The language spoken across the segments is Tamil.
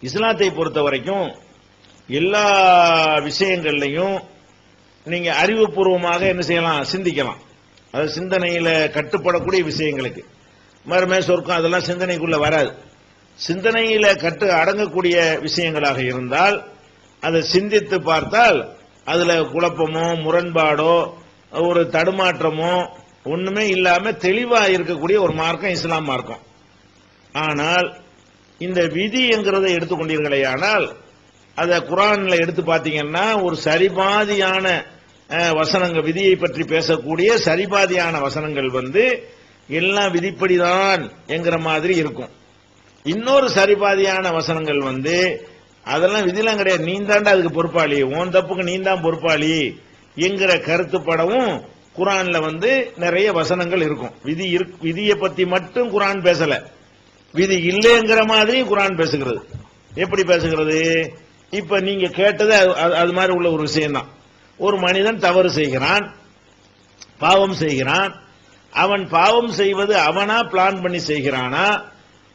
இஸ்லாத்தை பொறுத்த வரைக்கும் எல்லா விஷயங்கள்லையும் நீங்க அறிவுபூர்வமாக என்ன செய்யலாம் சிந்திக்கலாம். அது சிந்தனையில கட்டுப்படக்கூடிய விஷயங்களுக்கு. மறுமே சொர்க்கம் அதெல்லாம் சிந்தனைக்குள்ள வராது. சிந்தனையில கட்டு அடங்கக்கூடிய விஷயங்களாக இருந்தால் அதை சிந்தித்து பார்த்தால் அதுல குழப்பமோ முரண்பாடோ ஒரு தடுமாற்றமோ ஒண்ணுமே இல்லாம தெளிவா இருக்கக்கூடிய ஒரு மார்க்கம் இஸ்லாம் மார்க்கம். ஆனால் இந்த விதி என்கிறதை எடுத்துக்கொண்டீர்களே ஆனால் அதை குரான்ல எடுத்து பார்த்தீங்கன்னா ஒரு சரிபாதியான வசனங்கள் விதியை பற்றி பேசக்கூடிய சரிபாதியான வசனங்கள் வந்து எல்லாம் விதிப்படிதான் என்கிற மாதிரி இருக்கும். இன்னொரு சரிபாதியான வசனங்கள் வந்து அதெல்லாம் விதிலாம் கிடையாது. நீ தாண்டா அதுக்கு பொறுப்பாளி. உன் தப்புக்கு நீ தான் பொறுப்பாளி என்கிற கருத்துப்படவும் குரான்ல வந்து நிறைய வசனங்கள் இருக்கும். விதி இருக்- விதியை பத்தி மட்டும் குரான் பேசல. விதி இல்லைங்கிற மாதிரி குரான் பேசுகிறது. எப்படி பேசுகிறது? இப்ப நீங்க கேட்டது அது- அது- அது மாதிரி உள்ள ஒரு விஷயம் தான் ஒரு மனிதன் தவறு செய்கிறான் பாவம் செய்கிறான் அவன் பாவம் செய்வது அவனா பிளான் பண்ணி செய்கிறானா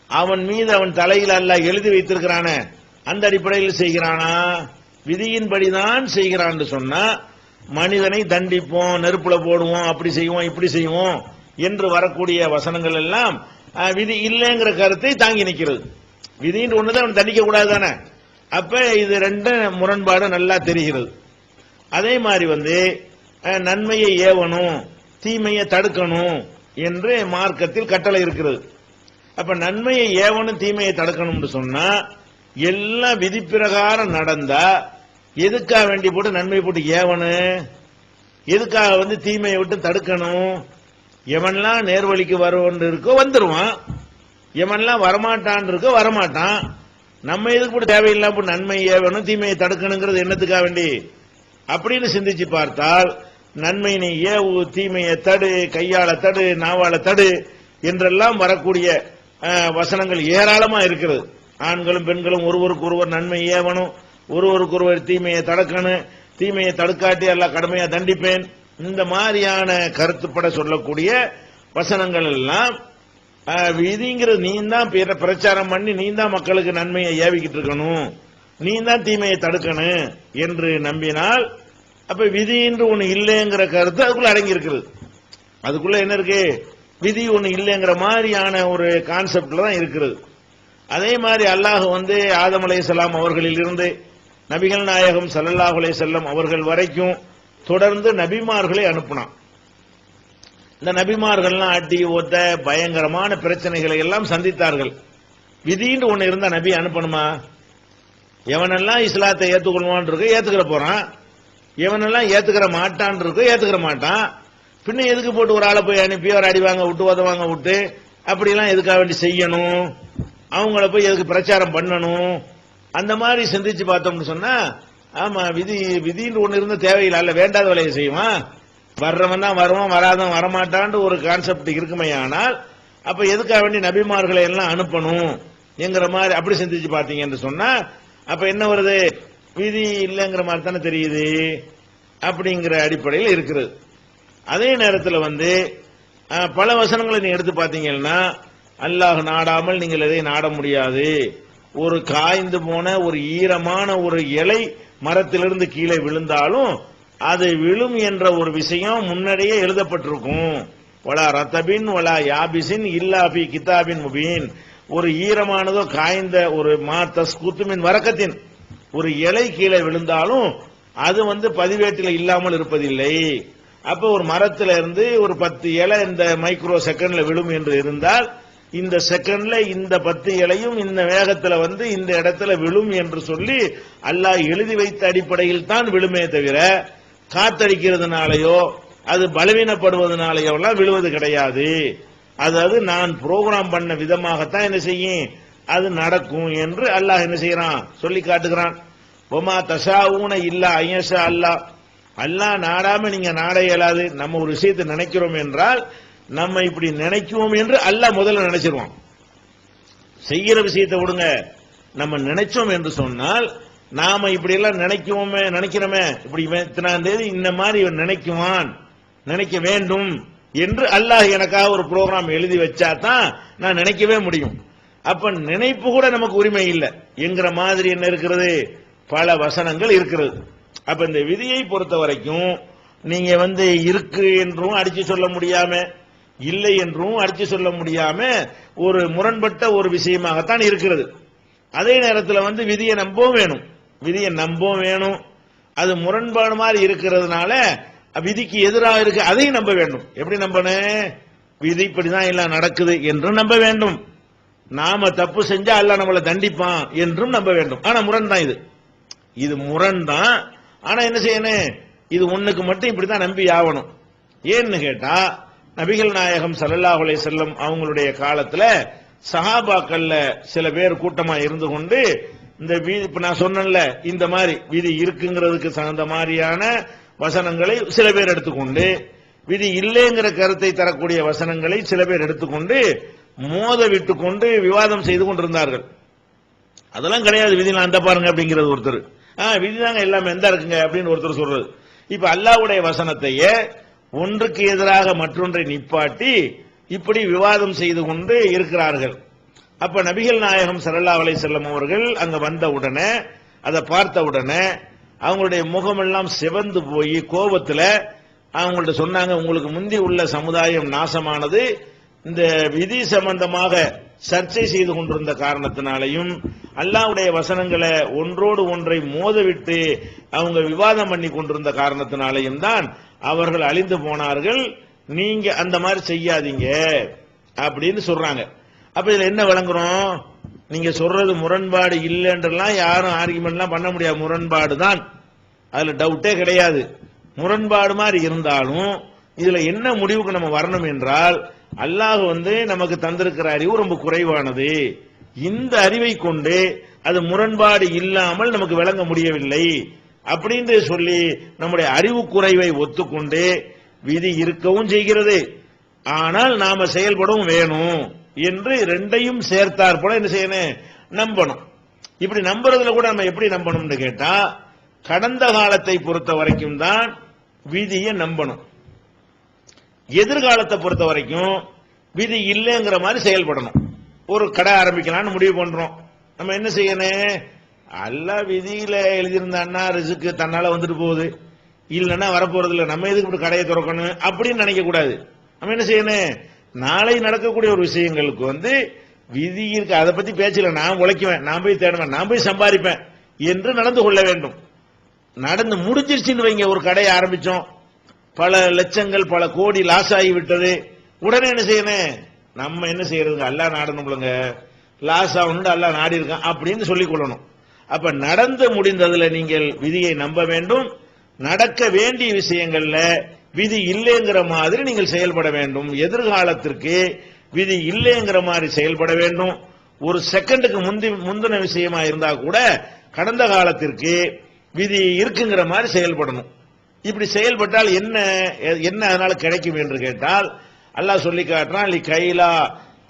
அவன் மீது அவன் தலையில் அல்ல எழுதி வைத்திருக்கிறானே அந்த அடிப்படையில் செய்கிறானா? விதியின்படிதான் செய்கிறான் சொன்னா மனிதனை தண்டிப்போம் நெருப்புல போடுவோம் அப்படி செய்வோம் இப்படி செய்வோம் என்று வரக்கூடிய வசனங்கள் எல்லாம் விதி இல்லைங்கிற கருத்தை தாங்கி நிற்கிறது. விதின்னு ஒண்ணுதான் அவன் தண்டிக்க கூடாது தானே அப்ப இது ரெண்டும் முரண்பாடு நல்லா தெரிகிறது. அதே மாதிரி வந்து நன்மையை ஏவணும் தீமையை தடுக்கணும் என்று மார்க்கத்தில் கட்டளை இருக்கிறது. அப்ப நன்மையை ஏவணும் தீமையை தடுக்கணும்னு சொன்னா எல்லாம் விதிப்பிரகாரம் நடந்தா எதுக்காக வேண்டி போட்டு நன்மை போட்டு ஏவணும்? எதுக்காக வந்து தீமையை விட்டு தடுக்கணும்? எவன்லாம் நேர்வழிக்கு வருவன் இருக்கோ வந்துருவான். எவன்லாம் வரமாட்டான் இருக்கோ வரமாட்டான். நம்ம எதுக்கு கூட தேவையில்லாம நன்மை ஏவணும் தீமையை தடுக்கணுங்கிறது என்னத்துக்காக வேண்டி? அப்படின்னு சிந்திச்சு பார்த்தால் நன்மை நீ ஏவு தீமையை தடு கையால தடு நாவால தடு என்றெல்லாம் வரக்கூடிய வசனங்கள் ஏராளமா இருக்கிறது ஆண்களும் பெண்களும் ஒருவருக்கு ஒருவர் நன்மை ஏவணும் ஒருவருக்கு ஒருவர் தீமையை தடுக்கணும் தீமையை தடுக்காட்டி எல்லாம் கடுமையா தண்டிப்பேன். இந்த மாதிரியான கருத்துப்பட சொல்லக்கூடிய வசனங்கள் எல்லாம் விதிங்கிறது நீ தான் பிரச்சாரம் பண்ணி நீ தான் மக்களுக்கு நன்மையை ஏவிக்கிட்டு இருக்கணும். நீ தான் தீமையை தடுக்கணும் என்று நம்பினால் அப்ப விதி என்று ஒண்ணு இல்லைங்கிற கருத்து அதுக்குள்ள அடங்கி இருக்கிறது அதுக்குள்ள என்ன இருக்கு? விதி ஒண்ணு இல்லைங்கிற மாதிரியான ஒரு கான்செப்ட்ல தான் இருக்கிறது அதே மாதிரி அல்லாஹ் வந்து ஆதம் அலைஹிஸ்ஸலாம் அவர்களில் இருந்து நபிகள் நாயகம் சல்லல்லாஹ் அலைஹி செல்லம் அவர்கள் வரைக்கும் தொடர்ந்து நபிமார்களை அனுப்புனான். இந்த நபிமார்கள்லாம் அடி ஒத்த பயங்கரமான பிரச்சனைகளை எல்லாம் சந்தித்தார்கள். விதின்னு ஒண்ணு இருந்தா நபி அனுப்பணுமா? எவனெல்லாம் இஸ்லாத்தை ஏத்துக்கொள்வான் இருக்கு ஏத்துக்கிற போறான். எவனெல்லாம் ஏத்துக்கிற மாட்டான் இருக்கு ஏத்துக்கிற மாட்டான். பின்ன எதுக்கு போட்டு ஒரு ஆளை போய் அனுப்பி ஒரு அடி வாங்க விட்டு உதவாங்க விட்டு அப்படிலாம் எதுக்காக வேண்டி செய்யணும்? அவங்கள போய் எதுக்கு பிரச்சாரம் பண்ணணும்? அந்த மாதிரி சிந்திச்சு பார்த்தோம்னு சொன்னா ஆமா விதி விதின்னு ஒண்ணு இருந்து தேவையில்லை. அல்ல வேண்டாத வேலையை செய்வான் வர்றவன் தான் வருவான் வராதவன் வரமாட்டான்னு ஒரு கான்செப்ட் இருக்குமே ஆனால் அப்ப எதுக்காக வேண்டி நபிமார்களை எல்லாம் அனுப்பணும் என்கிற மாதிரி அப்படி சிந்திச்சு பார்த்தீங்கன்னு சொன்னா அப்ப என்ன வருது? விதி இல்லைங்கிற மாதிரி தானே தெரியுது அப்படிங்கிற அடிப்படையில் இருக்கிறது அதே நேரத்தில் வந்து பல வசனங்களை நீங்க எடுத்து பார்த்தீங்கன்னா அல்லாஹ் நாடாமல் நீங்கள் எதையும் நாட முடியாது. ஒரு காய்ந்து போன ஒரு ஈரமான ஒரு இலை மரத்திலிருந்து கீழே விழுந்தாலும் அது விழும் என்ற ஒரு விஷயம் முன்னடியே எழுதப்பட்டிருக்கும். வலா ரத்தபின் வலா யாபிசின் இல்லாபி கிதாபின் முபீன். ஒரு ஈரமானதோ காய்ந்த ஒரு மாத்தஸ் தஸ்குத்துமின் வரக்கத்தின். ஒரு இலை கீழே விழுந்தாலும் அது வந்து பதிவேட்டில் இல்லாமல் இருப்பதில்லை. அப்ப ஒரு மரத்துல இருந்து ஒரு பத்து இலை இந்த மைக்ரோ செகண்ட்ல விழும் என்று இருந்தால் இந்த செகண்ட்ல இந்த பத்து இலையும் இந்த வேகத்துல வந்து இந்த இடத்துல விழும் என்று சொல்லி அல்லாஹ் எழுதி வைத்த அடிப்படையில் தான் விழுமே தவிர காத்தடிக்கிறதுனாலயோ அது பலவீனப்படுவதனாலயோ எல்லாம் விழுவது கிடையாது. அதாவது நான் புரோகிராம் பண்ண விதமாகத்தான் என்ன செய்யும்? அது நடக்கும் என்று அல்லாஹ் என்ன செய்யறான்? சொல்லி காட்டுகிறான். ஒமா தஷாவுன இல்லா ஐயசா அல்லாஹ். அல்லாஹ் நாடாம நீங்க நாட இயலாது. நம்ம ஒரு விஷயத்தை நினைக்கிறோம் என்றால் நம்ம இப்படி நினைக்குவோம் என்று அல்லாஹ் முதல்ல நினைச்சிருவோம் செய்கிற விஷயத்தை விடுங்க. நம்ம நினைச்சோம் என்று சொன்னால் நாம இப்படி எல்லாம் நினைக்குவோமே நினைக்கிறோமே இப்படி இத்தனாம் தேதி இந்த மாதிரி இவன் நினைக்குவான் நினைக்க வேண்டும் என்று அல்லாஹ் எனக்காக ஒரு ப்ரோக்ராம் எழுதி வச்சா தான் நான் நினைக்கவே முடியும். அப்ப நினைப்பு கூட நமக்கு உரிமை இல்லை. என்கிற மாதிரி என்ன இருக்கிறது? பல வசனங்கள் இருக்கிறது. அப்ப இந்த விதியை பொறுத்த வரைக்கும் நீங்க வந்து இருக்கு என்றும் அடிச்சு சொல்ல முடியாம இல்லை என்றும் அடிச்சு சொல்ல முடியாம ஒரு முரண்பட்ட ஒரு விஷயமாகத்தான் இருக்கிறது. அதே நேரத்தில் வந்து விதியை நம்பவும் வேணும். விதியை நம்பவும் வேணும். அது முரண்பாடு மாதிரி இருக்கிறதுனால விதிக்கு எதிராக இருக்கு அதையும் நம்ப வேண்டும். எப்படி நம்பணும்? விதி இப்படிதான் எல்லாம் நடக்குது என்றும் நம்ப வேண்டும். நாம தப்பு செஞ்சா எல்லாம் நம்மளை தண்டிப்பான் என்றும் நம்ப வேண்டும். ஆனா முரண் தான் இது. இது முரண் தான் ஆனா என்ன செய்யணும்? இது ஒண்ணுக்கு மட்டும் இப்படிதான் நம்பி ஆகணும். ஏன்னு கேட்டா நபிகள் நாயகம் ஸல்லல்லாஹு செல்லும் அவங்களுடைய காலத்துல சஹாபாக்கள்ல சில பேர் கூட்டமா இருந்து கொண்டு இந்த வீதி இப்ப நான் சொன்னேன்ல இந்த மாதிரி விதி இருக்குங்கிறதுக்கு தகுந்த மாதிரியான வசனங்களை சில பேர் எடுத்துக்கொண்டு விதி இல்லைங்கிற கருத்தை தரக்கூடிய வசனங்களை சில பேர் எடுத்துக்கொண்டு மோத விட்டுக்கொண்டு விவாதம் செய்து கொண்டிருந்தார்கள். அதெல்லாம் கிடையாது விதிலாம் அந்த பாருங்க அப்படிங்கிறது ஒருத்தர். ஆ விதிதாங்க எல்லாமே எந்த இருக்குங்க அப்படின்னு ஒருத்தர் சொல்றது. இப்ப அல்லாஹ்வுடைய வசனத்தையே ஒன்றுக்கு எதிராக மற்றொன்றை நிப்பாட்டி இப்படி விவாதம் செய்து கொண்டு இருக்கிறார்கள். அப்ப நபிகள் நாயகம் சரல்லா அலை செல்லம் அவர்கள் அங்க வந்த உடனே அதை பார்த்த உடனே அவங்களுடைய முகமெல்லாம் சிவந்து போய் கோபத்துல அவங்கள்ட்ட சொன்னாங்க உங்களுக்கு முந்தி உள்ள சமுதாயம் நாசமானது இந்த விதி சம்பந்தமாக சர்ச்சை செய்து கொண்டிருந்த காரணத்தினாலையும் அல்லாவுடைய வசனங்களை ஒன்றோடு ஒன்றை மோதவிட்டு அவங்க விவாதம் பண்ணி கொண்டிருந்த காரணத்தினாலையும் தான் அவர்கள் அழிந்து போனார்கள் நீங்க அந்த மாதிரி செய்யாதீங்க அப்படின்னு சொல்றாங்க. அப்ப இதுல என்ன விளங்குறோம்? நீங்க சொல்றது முரண்பாடு இல்லைன்றலாம் யாரும் ஆர்குமெண்ட்லாம் பண்ண முடியாது. முரண்பாடு தான். அதுல டவுட்டே கிடையாது. முரண்பாடு மாதிரி இருந்தாலும் இதுல என்ன முடிவுக்கு நம்ம வரணும் என்றால் அல்லாஹ் வந்து நமக்கு தந்திருக்கிற அறிவு ரொம்ப குறைவானது. இந்த அறிவை கொண்டு அது முரண்பாடு இல்லாமல் நமக்கு விளங்க முடியவில்லை. அப்படின்னு சொல்லி நம்முடைய அறிவு குறைவை ஒத்துக்கொண்டு விதி இருக்கவும் செய்கிறது. ஆனால் நாம செயல்படவும் வேணும் என்று ரெண்டையும் சேர்த்தார் போல என்ன செய்யணும் நம்பணும். இப்படி நம்புறதுல கூட நம்ம எப்படி நம்பணும்னு கேட்டா கடந்த காலத்தை பொறுத்த வரைக்கும் தான் விதியை நம்பணும். எதிர்காலத்தை பொறுத்த வரைக்கும் விதி இல்லைங்கிற மாதிரி செயல்படணும். ஒரு கடை ஆரம்பிக்கலாம்னு முடிவு பண்றோம். நம்ம என்ன செய்யணும் அல்ல விதியில எழுதியிருந்தான்னா ரிசுக்கு தன்னால வந்துட்டு போகுது. இல்லைன்னா வரப்போறது இல்லை நம்ம எதுக்கு இப்படி கடையை திறக்கணும்? அப்படின்னு நினைக்க கூடாது நம்ம என்ன செய்யணும்? நாளை நடக்கக்கூடிய ஒரு விஷயங்களுக்கு வந்து விதி இருக்கு. அதை பத்தி பேச்சல நான் உழைக்குவேன். நான் போய் தேடுவேன். நான் போய் சம்பாதிப்பேன் என்று நடந்து கொள்ள வேண்டும். நடந்து முடிஞ்சிருச்சுன்னு வைங்க. ஒரு கடையை ஆரம்பிச்சோம். பல லட்சங்கள் பல கோடி லாஸ் ஆகி விட்டது உடனே என்ன செய்யணும்? நம்ம என்ன செய்யறதுங்க அல்லா நாடணும்லங்க. லாஸ் ஆகணும் அல்லா நாடி இருக்கான் அப்படின்னு சொல்லிக் கொள்ளணும். அப்ப நடந்து முடிந்ததுல நீங்கள் விதியை நம்ப வேண்டும். நடக்க வேண்டிய விஷயங்கள்ல விதி இல்லைங்கிற மாதிரி நீங்கள் செயல்பட வேண்டும். எதிர்காலத்திற்கு விதி இல்லைங்கிற மாதிரி செயல்பட வேண்டும். ஒரு செகண்டுக்கு முந்தி முந்தின விஷயமா இருந்தா கூட கடந்த காலத்திற்கு விதி இருக்குங்கிற மாதிரி செயல்படணும். இப்படி செயல்பட்டால் என்ன என்ன அதனால கிடைக்கும் என்று கேட்டால் அல்லாஹ் சொல்லி காட்டுறான் கைலா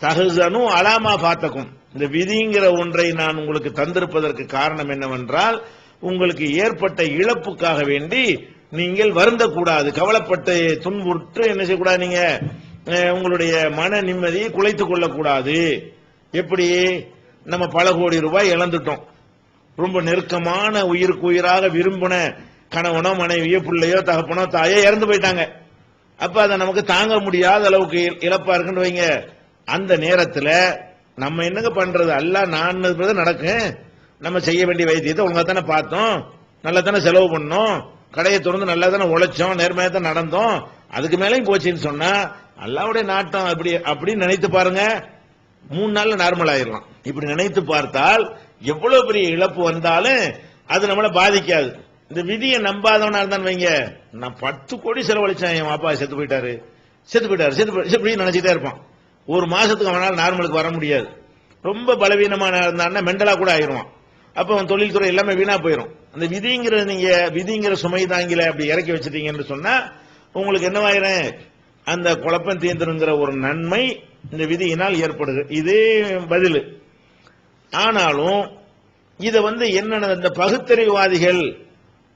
தகுசனு அலாமா பாத்தக்கும் இந்த விதிங்கிற ஒன்றை நான் உங்களுக்கு தந்திருப்பதற்கு காரணம் என்னவென்றால் உங்களுக்கு ஏற்பட்ட இழப்புக்காக வேண்டி நீங்கள் வருந்தக்கூடாது. கவலைப்பட்டு துன்புற்று என்ன செய்யக்கூடாது நீங்க உங்களுடைய மன நிம்மதியை குலைத்துக் கொள்ளக்கூடாது. எப்படி? நம்ம பல கோடி ரூபாய் இழந்துட்டோம். ரொம்ப நெருக்கமான உயிருக்கு உயிராக விரும்பின கணவனோ மனைவியோ பிள்ளையோ தகப்பனோ தாயோ இறந்து போயிட்டாங்க. அப்ப அதை நமக்கு தாங்க முடியாத அளவுக்கு இ- இழப்பா இருக்குன்னு வைங்க. அந்த நேரத்துல நம்ம என்னங்க பண்றது? எல்லாம் நான் நடக்கும் நம்ம செய்ய வேண்டிய வைத்தியத்தை ஒழுங்கா தானே பார்த்தோம். நல்லா தானே செலவு பண்ணோம். கடையை திறந்து நல்லா தானே உழைச்சோம். நேர்மையா தான் நடந்தோம். அதுக்கு மேலேயும் போச்சுன்னு சொன்னா அல்லாவுடைய நாட்டம் அப்படி அப்படின்னு நினைத்து பாருங்க. மூணு நாள்ல நார்மல் ஆயிடலாம். இப்படி நினைத்து பார்த்தால் எவ்வளவு பெரிய இழப்பு வந்தாலும் அது நம்மள பாதிக்காது. இந்த விதியை நம்பாதவனா இருந்தான் வைங்க. நான் பத்து கோடி செலவழிச்சேன். என் அப்பா செத்து போயிட்டாரு. செத்து போயிட்டாரு. செத்து போய் இப்படி நினைச்சிட்டே இருப்பான். ஒரு மாசத்துக்கு அவனால் நார்மலுக்கு வர முடியாது. ரொம்ப பலவீனமான இருந்தான்னா மெண்டலா கூட ஆயிடுவான் அப்ப அவன் தொழில்துறை எல்லாமே வீணா போயிடும் அந்த விதிங்கிற நீங்க விதிங்கிற சுமை தாங்கில அப்படி இறக்கி வச்சிட்டீங்கன்னு சொன்னா உங்களுக்கு என்னவாயிரும் அந்த குழப்பம் தீர்ந்துருங்கிற ஒரு நன்மை இந்த விதியினால் ஏற்படுது. இதே பதில். ஆனாலும் இதை வந்து என்னென்ன இந்த பகுத்தறிவாதிகள்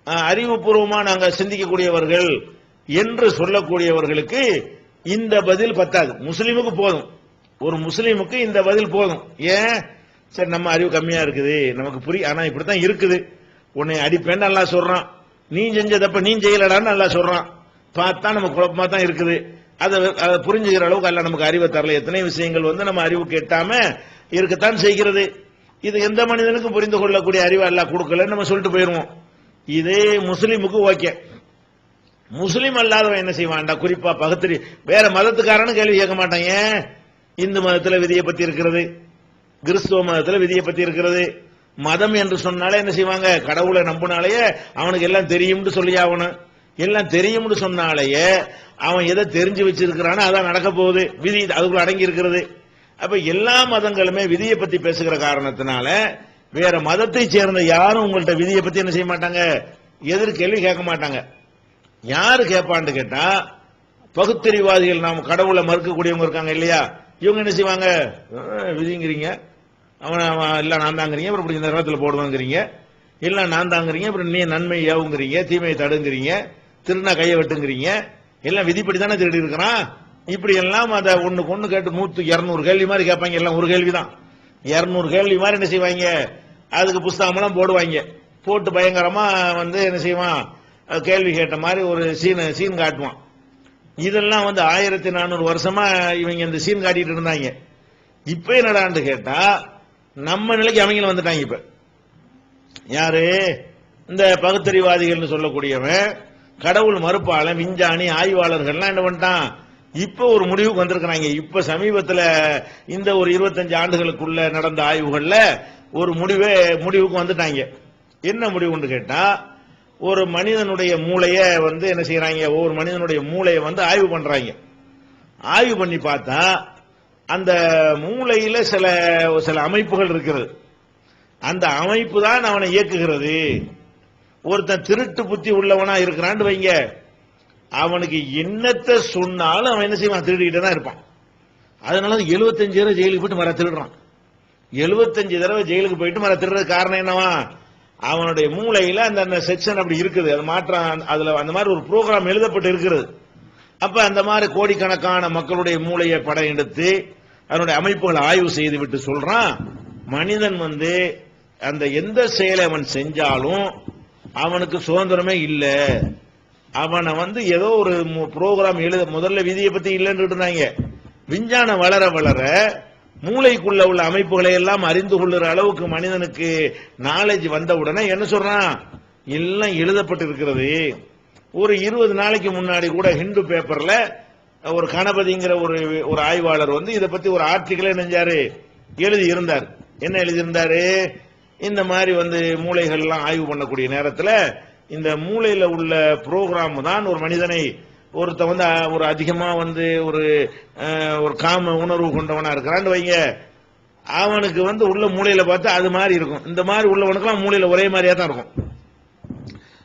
அஹ், அறிவுபூர்வமா சிந்திக்கக்கூடியவர்கள் என்று சொல்லக்கூடியவர்களுக்கு இந்த பதில் பத்தாது. முஸ்லீமுக்கு போதும். ஒரு முஸ்லீமுக்கு இந்த பதில் போதும். ஏன்? சரி நம்ம அறிவு கம்மியா இருக்குது. நமக்கு புரிய ஆனா இப்படித்தான் இருக்குது. உன்னை அடிப்பேன்னு நல்லா சொல்றான். நீ செஞ்சதப்ப நீ செய்யலடான்னு நல்லா சொல்றான். பார்த்தா நம்ம குழப்பமா தான் இருக்குது. அதை அதை புரிஞ்சுக்கிற அளவுக்கு அல்ல நமக்கு அறிவை தரல. எத்தனை விஷயங்கள் வந்து நம்ம அறிவு கேட்டாம இருக்கத்தான் செய்கிறது. இது எந்த மனிதனுக்கும் புரிந்து கொள்ளக்கூடிய அறிவு அல்ல. கொடுக்கலன்னு நம்ம சொல்லிட்டு போயிருவோம். இதே முஸ்லீமுக்கு ஓகே. முஸ்லீம் அல்லாதவன் என்ன செய்வான்டா? குறிப்பா பகுத்தறி. வேற மதத்துக்காரனு கேள்வி கேட்க மாட்டான். ஏன்? இந்து மதத்துல விதியை பத்தி இருக்கிறது கிறிஸ்துவ மதத்துல விதியை பத்தி இருக்கிறது மதம் என்று சொன்னாலே என்ன செய்வாங்க? கடவுளை நம்பினாலேயே அவனுக்கு எல்லாம் தெரியும்னு சொல்லி ஆகணும். எல்லாம் தெரியும்னு சொன்னாலேயே அவன் எதை தெரிஞ்சு வச்சிருக்கிறானோ அதான் நடக்க போகுது. விதி அதுக்குள்ள அடங்கி இருக்கிறது அப்ப எல்லா மதங்களுமே விதியை பத்தி பேசுகிற காரணத்தினால வேற மதத்தை சேர்ந்த யாரும் உங்கள்ட்ட விதியை பத்தி என்ன செய்ய மாட்டாங்க? எதிர்கேள்வி கேட்க மாட்டாங்க. யாரு கேட்பான்னு கேட்டா பகுத்தறிவாதிகள் நாம் கடவுளை மறுக்கக்கூடியவங்க இருக்காங்க இல்லையா? இவங்க என்ன செய்வாங்க? விதிங்கிறீங்க. அவன் அவன் இல்ல நான் தாங்கிறீங்க அப்புறம் இப்படி இந்த நேரத்தில் போடுவாங்கிறீங்க. இல்ல நான் தாங்கிறீங்க அப்புறம் நீ நன்மை ஏவுங்கிறீங்க தீமையை தடுங்கிறீங்க திருநா கையை வெட்டுங்கிறீங்க. எல்லாம் விதிப்படி தானே திருடி இருக்கிறான்? இப்படி எல்லாம் அதை ஒன்றுக்கு ஒன்று கேட்டு நூத்து இருநூறு கேள்வி மாதிரி கேட்பாங்க. எல்லாம் ஒரு கேள்வி தான் இருநூறு கேள்வி மாதிரி என்ன செய்வாங்க? அதுக்கு புஸ்தகமெல்லாம் போடுவாங்க. போட்டு பயங்கரமா வந்து என்ன செய்வான்? கேள்வி கேட்ட மாதிரி ஒரு சீன் சீன் காட்டுவான். இதெல்லாம் வந்து ஆயிரத்தி நானூறு வருஷமா இவங்க இந்த சீன் காட்டிட்டு இருந்தாங்க. இப்ப என்னடான்னு கேட்டா நம்ம நிலைக்கு அவங்க வந்துட்டாங்க இப்ப. யாரு? இந்த பகுத்தறிவாதிகள்னு சொல்லக்கூடியவன் கடவுள் மறுப்பாளன் விஞ்ஞானி ஆய்வாளர்கள்லாம் என்ன பண்ணிட்டான்? இப்ப ஒரு முடிவுக்கு வந்திருக்கிறாங்க. இப்ப சமீபத்தில் இந்த ஒரு இருபத்தஞ்சு ஆண்டுகளுக்குள்ள நடந்த ஆய்வுகள்ல ஒரு முடிவே முடிவுக்கு வந்துட்டாங்க. என்ன முடிவுன்னு கேட்டா ஒரு மனிதனுடைய மூளைய வந்து என்ன செய்யறாங்க ஒவ்வொரு மனிதனுடைய மூளையை வந்து ஆய்வு பண்றாங்க. ஆய்வு பண்ணி பார்த்தா அந்த மூளையில சில சில அமைப்புகள் இருக்கிறது அந்த அமைப்பு தான் அவனை இயக்குகிறது. ஒருத்தன் திருட்டு புத்தி உள்ளவனா இருக்கிறான்னு வைங்க. அவனுக்கு என்னத்தை சொன்னாலும் அவன் என்ன செய்வான்? திருடிக்கிட்டே தான் இருப்பான். அதனால 75 தடவை ஜெயிலுக்கு போயிட்டு மர திருடுறான். 75 தடவை ஜெயிலுக்கு போயிட்டு மர திருடுறது காரணம் என்னவா? அவனுடைய மூளையில அந்த செக்ஷன் அப்படி இருக்குது. அது மாற்றம் அதுல அந்த மாதிரி ஒரு ப்ரோக்ராம் எழுதப்பட்டு இருக்கிறது. அப்ப அந்த மாதிரி கோடிக்கணக்கான மக்களுடைய மூளையை படம் எடுத்து அதனுடைய அமைப்புகளை ஆய்வு செய்து விட்டு சொல்றான் மனிதன் வந்து அந்த எந்த செயலை அவன் செஞ்சாலும் அவனுக்கு சுதந்திரமே இல்லை. அவனை வந்து ஏதோ ஒரு ப்ரோக்ராம் எழுத முதல்ல விதியை பத்தி இல்லைன்னு இருந்தாங்க விஞ்ஞானம் வளர வளர மூளைக்குள்ள உள்ள அமைப்புகளை எல்லாம் அறிந்து கொள்ளுற அளவுக்கு மனிதனுக்கு நாலேஜ் வந்தவுடனே என்ன சொல்றான்? எல்லாம் எழுதப்பட்டு இருக்கிறது ஒரு இருபது நாளைக்கு முன்னாடி கூட ஹிந்து பேப்பர்ல ஒரு கணபதிங்கிற ஒரு ஒரு ஆய்வாளர் வந்து இதை பத்தி ஒரு ஆர்டிக்கலே நெஞ்சாரு எழுதி இருந்தார். என்ன எழுதியிருந்தாரு? இந்த மாதிரி வந்து மூளைகள்லாம் ஆய்வு பண்ணக்கூடிய நேரத்தில் இந்த மூளையில உள்ள புரோகிராம் தான் ஒரு மனிதனை ஒருத்த வந்து ஒரு அதிகமா வந்து ஒரு ஒரு காம உணர்வு கொண்டவனா இருக்கிறான்னு வைங்க. அவனுக்கு வந்து உள்ள மூலையில பார்த்தா அது மாதிரி இருக்கும். இந்த மாதிரி உள்ளவனுக்குலாம் மூலையில ஒரே மாதிரியா தான் இருக்கும்.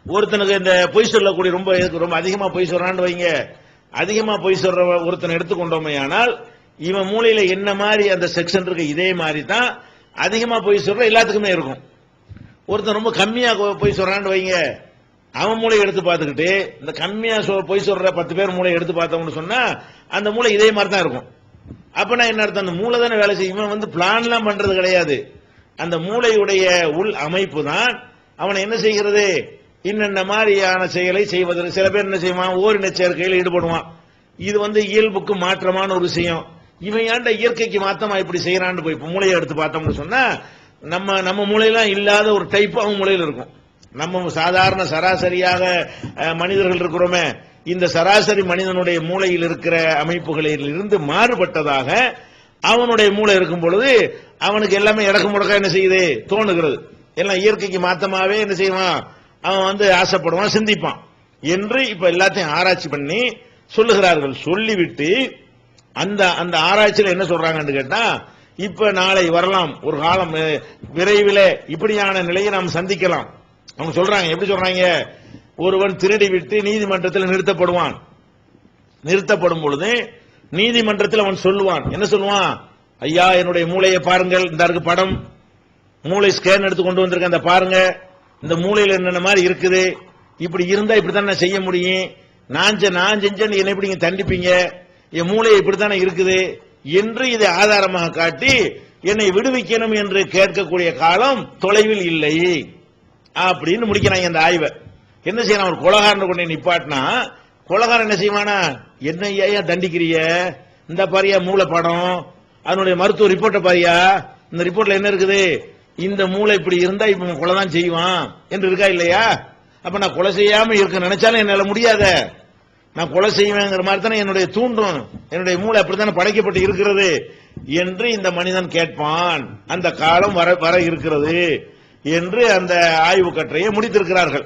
ஒருத்தனுக்கு இந்த பொய் சொல்லக்கூடிய ரொம்ப ரொம்ப அதிகமா பொய் சொல்றான்னு வைங்க. அதிகமா பொய் சொல்ற ஒருத்தனை எடுத்துக்கொண்டோமே ஆனால் இவன் மூலையில என்ன மாதிரி அந்த செக்ஷன் இருக்கு இதே மாதிரி தான் அதிகமா பொய் சொல்ற எல்லாத்துக்குமே இருக்கும். ஒருத்தன் ரொம்ப கம்மியா பொய் சொல்றான்னு வைங்க. அவன் மூளை எடுத்து பார்த்துக்கிட்டு இந்த கம்மியா பொய் சொல்ற பத்து பேர் மூளை எடுத்து பார்த்தோம்னு சொன்னா அந்த மூளை இதே மாதிரி தான் இருக்கும். அப்பனா என்ன அர்த்தம்? அந்த மூளை தானே வேலை செய்யும். வந்து பிளான்லாம் பண்றது கிடையாது. அந்த மூளையுடைய உள் அமைப்பு தான் அவனை என்ன செய்கிறது? இன்னென்ன மாதிரியான செயலை செய்வதற்கு சில பேர் என்ன செய்வான்? ஓரின சேர்க்கையில் ஈடுபடுவான். இது வந்து இயல்புக்கு மாற்றமான ஒரு விஷயம். இவன் ஏன்டா இயற்கைக்கு மாத்தமா இப்படி செய்யறான்னு போய் மூளையை எடுத்து பார்த்தோம்னு சொன்னா நம்ம நம்ம மூளையெல்லாம் இல்லாத ஒரு டைப் அவன் மூளையில இருக்கும். நம்ம சாதாரண சராசரியாக மனிதர்கள் இருக்கிறோமே. இந்த சராசரி மனிதனுடைய மூளையில் இருக்கிற அமைப்புகளில் இருந்து மாறுபட்டதாக அவனுடைய மூளை இருக்கும் பொழுது அவனுக்கு எல்லாமே இடக்கு முடக்க என்ன செய்யுது? தோணுகிறது. எல்லாம் இயற்கைக்கு மாத்தமாவே என்ன செய்வான்? அவன் வந்து ஆசைப்படுவான் சிந்திப்பான். என்று இப்ப எல்லாத்தையும் ஆராய்ச்சி பண்ணி சொல்லுகிறார்கள். சொல்லிவிட்டு அந்த அந்த ஆராய்ச்சியில என்ன சொல்றாங்கன்னு கேட்டா இப்ப நாளை வரலாம். ஒரு காலம் விரைவில் இப்படியான நிலையை நாம் சந்திக்கலாம். அவங்க சொல்றாங்க எப்படி சொல்றாங்க? ஒருவன் திருடி விட்டு நீதிமன்றத்தில் நிறுத்தப்படுவான். நிறுத்தப்படும் பொழுது நீதிமன்றத்தில் அவன் சொல்லுவான். என்ன சொல்லுவான்? ஐயா என்னுடைய மூளையை பாருங்கள். இந்த இருக்கு படம். மூளை ஸ்கேன் எடுத்து கொண்டு வந்திருக்கேன். அந்த பாருங்க. இந்த மூளையில் என்னென்ன மாதிரி இருக்குது? இப்படி இருந்தா இப்படித்தான் தானே செய்ய முடியும்? நான் நான் செஞ்சேன்னு என்ன இப்படி தண்டிப்பீங்க? என் மூளை இப்படித்தானே இருக்குது? என்று இதை ஆதாரமாக காட்டி என்னை விடுவிக்கணும் என்று கேட்கக்கூடிய காலம் தொலைவில் இல்லை. அப்படின்னு முடிக்கிறாங்க அந்த ஆய்வை. என்ன செய்யணும் ஒரு கொலகாரன் கொண்டு நிப்பாட்டினா கொலகாரன் என்ன செய்வானா? என்ன ஐயா தண்டிக்கிறிய இந்த பாரியா மூளை படம் அதனுடைய மருத்துவ ரிப்போர்ட்டை பாரியா? இந்த ரிப்போர்ட்ல என்ன இருக்குது? இந்த மூளை இப்படி இருந்தா இப்ப கொலை தான் செய்வான். என்று இருக்கா இல்லையா? அப்ப நான் கொலை செய்யாம இருக்க நினைச்சாலும் என்னால முடியாத. நான் கொலை செய்வேங்கிற மாதிரி தானே என்னுடைய தூண்டும். என்னுடைய மூளை அப்படித்தானே படைக்கப்பட்டு இருக்கிறது? என்று இந்த மனிதன் கேட்பான். அந்த காலம் வர வர இருக்கிறது. என்று அந்த ஆய்வு கட்டுரையை முடித்திருக்கிறார்கள்.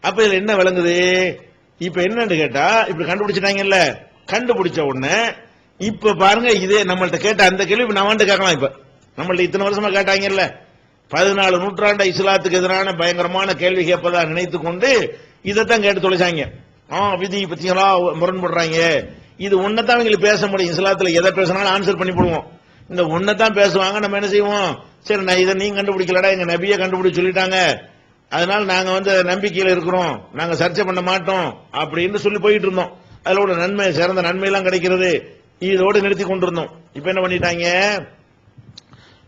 அப்ப இதுல என்ன விளங்குது? இப்ப என்னன்னு கேட்டா இப்படி கண்டுபிடிச்சிட்டாங்கல்ல? கண்டுபிடிச்ச உடனே இப்ப பாருங்க இதே நம்மள்ட்ட கேட்ட அந்த கேள்வி இப்ப கேட்கலாம் இப்ப. நம்மள்ட்ட இத்தனை வருஷமா கேட்டாங்கல்ல? பதினாலு நூற்றாண்டு இஸ்லாத்துக்கு எதிரான பயங்கரமான கேள்வி கேட்பதா நினைத்து கொண்டு இதைத்தான் கேட்டு தொலைச்சாங்க. ஆ விதி பத்திங்களா முரண்படுறாங்க. இது ஒன்னதான் எங்களுக்கு பேச முடியும். இஸ்லாத்துல எதை பேசினாலும் ஆன்சர் பண்ணி போடுவோம். இந்த ஒன்னதான் பேசுவாங்க நம்ம என்ன செய்வோம்? சரி நான் இதை நீங்க கண்டுபிடிக்கலடா எங்க நபியை கண்டுபிடிச்சு சொல்லிட்டாங்க. அதனால நாங்க வந்து நம்பிக்கையில இருக்கிறோம். நாங்க சர்ச்சை பண்ண மாட்டோம் அப்படின்னு சொல்லி போயிட்டு இருந்தோம். அதுல உள்ள நன்மை சிறந்த நன்மை எல்லாம் கிடைக்கிறது. இதோடு நிறுத்தி கொண்டிருந்தோம். இப்ப என்ன பண்ணிட்டாங்க?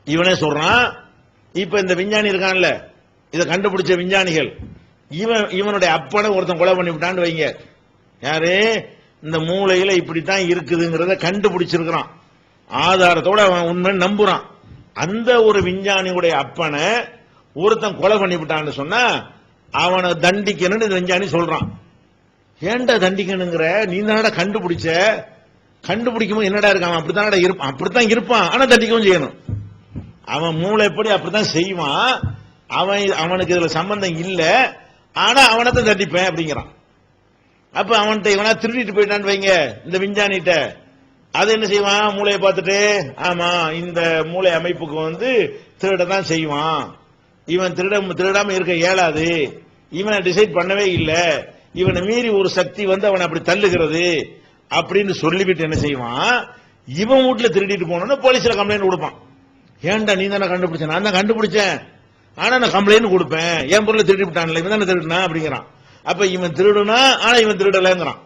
இவனே சொல்றான் இப்ப இந்த விஞ்ஞானி இருக்கான்ல இதை கண்டுபிடிச்ச விஞ்ஞானிகள் இவன் இவனுடைய அப்பனை ஒருத்தன் கொலை பண்ணி விட்டான்னு வைங்க. யாரு? இந்த மூளையில இப்படித்தான் இருக்குதுங்கிறத கண்டுபிடிச்சிருக்கிறான். ஆதாரத்தோட அவன் உண்மை நம்புறான். அந்த ஒரு விஞ்ஞானியுடைய அப்பனை ஒருத்தன் கொலை பண்ணிவிட்டான்னு சொன்னா அவனை தண்டிக்கணும்னு இந்த விஞ்ஞானி சொல்றான். ஏன்டா தண்டிக்கணுங்கிற? நீ தானடா கண்டுபிடிச்ச? கண்டுபிடிக்கும் என்னடா இருக்கான்? அப்படித்தானடா இருப்பான் அப்படித்தான் இருப்பான். ஆனா தண்டிக்கவும் செய்யணும். அவன் மூளை எப்படி அப்படித்தான் செய்வான். அவன் அவனுக்கு இதுல சம்பந்தம் இல்ல. ஆனா அவனை தண்டிப்பேன் அப்படிங்கிறான். அப்ப அவன்கிட்ட இவனா திருடிட்டு போயிட்டான்னு வைங்க இந்த விஞ்ஞானிட்ட அது என்ன செய்வான்? மூளையை பார்த்துட்டு ஆமா இந்த மூளை அமைப்புக்கு வந்து திருட தான் செய்வான். இவன் திருட திருடாம இருக்க இயலாது. இவனை டிசைட் பண்ணவே இல்லை. இவனை மீறி ஒரு சக்தி வந்து அவனை அப்படி தள்ளுகிறது. அப்படின்னு சொல்லிவிட்டு என்ன செய்வான்? இவன் வீட்டுல திருடிட்டு போனோம்னா போலீஸ்ல கம்ப்ளைண்ட் கொடுப்பான். ஏன்டா நீ தானே கண்டுபிடிச்ச? நான் தான் கண்டுபிடிச்சேன். ஆனா நான் கம்ப்ளைண்ட் கொடுப்பேன். என் பொருளை திருடி விட்டான்ல இவன் தானே திருடினா அப்படிங்கிறான். அப்ப இவன் திருடுனா ஆனா இவன் திருடலைங்கிறான்.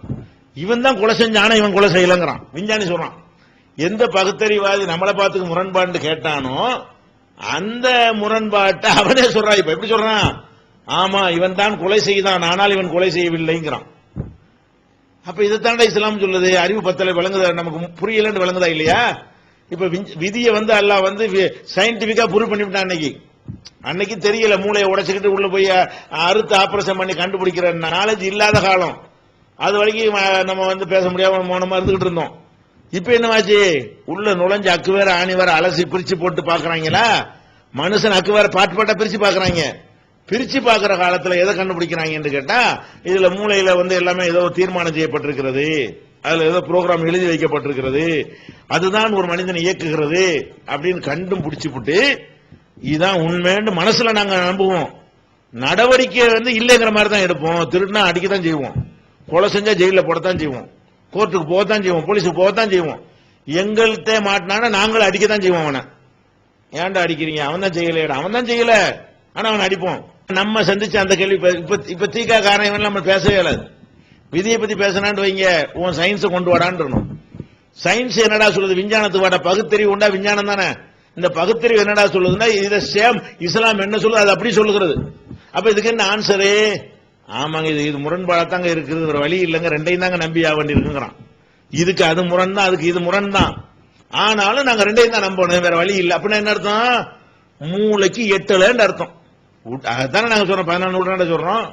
இவன் தான் கொலை செஞ்சானே இவன் கொலை செய்யலங்கிறான். விஞ்ஞானி சொல்றான். எந்த பகுத்தறிவாதி நம்மளை பார்த்துக்கு முரண்பாடு கேட்டானோ அந்த முரண்பாட்டை அவனே சொல்றான். இப்ப எப்படி சொல்றான்? ஆமா இவன் தான் கொலை செய்தான் ஆனால் இவன் கொலை செய்யவில்லைங்கிறான். அப்ப இதைத்தாண்டா இஸ்லாம் சொல்லுது. அறிவு பத்தலை விளங்குதா நமக்கு புரியலன்னு விளங்குதா இல்லையா? இப்ப விதியை வந்து அல்லாஹ் வந்து சயின்டிபிக்கா ப்ரூவ் பண்ணிவிட்டான் அன்னைக்கு. அன்னைக்கு தெரியல மூளையை உடைச்சுக்கிட்டு உள்ள போய் அறுத்து ஆபரேஷன் பண்ணி கண்டுபிடிக்கிற நாலேஜ் இல்லாத காலம். அது வரைக்கும் நம்ம வந்து பேச முடியாம மௌனமா இருந்துகிட்டு இருந்தோம். இப்ப என்னவாச்சு உள்ள நுழைஞ்சு அக்கு வேற ஆணி வேற அலசி பிரிச்சு போட்டு பாக்குறாங்களா? மனுஷன் அக்கு வேற பாட்டு பாட்டா பிரிச்சு பாக்குறாங்க. பிரிச்சு பாக்குற காலத்துல எதை கண்டுபிடிக்கிறாங்கன்னு கேட்டா இதுல மூளையில வந்து எல்லாமே ஏதோ தீர்மானம் செய்யப்பட்டிருக்கிறது. அதுல ஏதோ ப்ரோக்ராம் எழுதி வைக்கப்பட்டிருக்கிறது. அதுதான் ஒரு மனிதனை இயக்குகிறது அப்படின்னு கண்டும் பிடிச்சு புட்டு இதுதான் உண்மைன்னு மனசுல நாங்க நம்புவோம். நடவடிக்கை வந்து இல்லைங்கிற மாதிரி தான் எடுப்போம். திருடினா அடிக்க தான் செய்வோம். கொலை செஞ்சா ஜெயில போடத்தான் செய்வோம். கோர்ட்டுக்கு போகத்தான் செய்வோம். போலீஸுக்கு போகத்தான் செய்வோம். எங்கள்கிட்ட மாட்டினானா நாங்களும் அடிக்கத்தான் செய்வோம் அவனை. ஏன்டா அடிக்கிறீங்க? அவன் தான் செய்யல அவன் தான் செய்யல ஆனா அவன் அடிப்போம். நம்ம சந்திச்ச அந்த கேள்வி இப்ப- இப்ப தீக்கா காரணம் இவன் நம்ம பேசவே இயலாது விதியை பத்தி பேசினான்னு வைங்க. உன் சயின்ஸை கொண்டு வாடான்னு சயின்ஸ் என்னடா சொல்லுது? விஞ்ஞானத்துக்கு வாடா. பகுத்தறிவு உண்டா? விஞ்ஞானம் தானே. இந்த பகுத்தறிவு என்னடா சொல்லுதுன்னா இதை சேம் இஸ்லாம் என்ன சொல்லுது? அது அப்படி சொல்லுகிறது. அப்ப இதுக்கு என்ன ஆன்சரு ஆமாங்க இது இது முரண்பாடாத்தாங்க இருக்குது. ஒரு வழி இல்லைங்க. ரெண்டையும் தாங்க நம்பி ஆக வேண்டியிருக்குங்கிறான். இதுக்கு அது முரண் தான் அதுக்கு இது முரண் தான் ஆனாலும் நாங்க ரெண்டையும் தான் நம்பணும். வேற வழி இல்லை. அப்படின்னா என்ன அர்த்தம்? மூளைக்கு எட்டலன்னு அர்த்தம். அதுதானே நாங்க சொல்றோம். பதினாலு நூற்றாண்டு சொல்றோம்.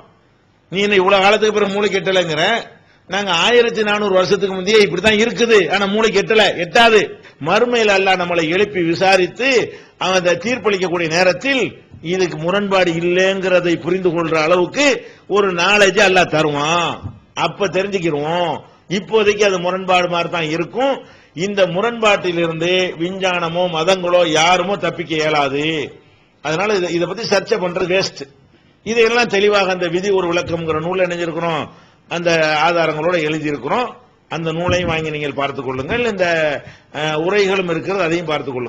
நீ என்ன இவ்வளவு காலத்துக்கு பிறகு மூளைக்கு எட்டலைங்கிற? நாங்க ஆயிரத்தி நானூறு வருஷத்துக்கு முந்தைய இப்படித்தான் இருக்குது. ஆனா மூளைக்கு எட்டல எட்டாது. மறுமையில் அல்ல நம்மளை எழுப்பி விசாரித்து அவன் அந்த தீர்ப்பளிக்கக்கூடிய நேரத்தில் இதுக்கு முரண்பாடு இல்லைங்கிறதை புரிந்து கொள்ற அளவுக்கு ஒரு நாலேஜ் அல்லா தருவான். அப்ப தெரிஞ்சுக்கிடுவோம் இப்போதைக்கு அது முரண்பாடு மாதிரி தான் இருக்கும். இந்த முரண்பாட்டிலிருந்து விஞ்ஞானமோ மதங்களோ யாருமோ தப்பிக்க இயலாது. அதனால இதை பத்தி சர்ச்சை பண்றது வேஸ்ட் இதையெல்லாம் தெளிவாக அந்த விதி ஒரு விளக்கம்ங்கிற நூல் இணைஞ்சிருக்கிறோம். அந்த ஆதாரங்களோட எழுதியிருக்கிறோம். அந்த நூலையும் வாங்கி நீங்கள் பார்த்துக் கொள்ளுங்கள். இந்த உரைகளும் இருக்கிறது அதையும் பார்த்துக் கொள்ளுங்கள்.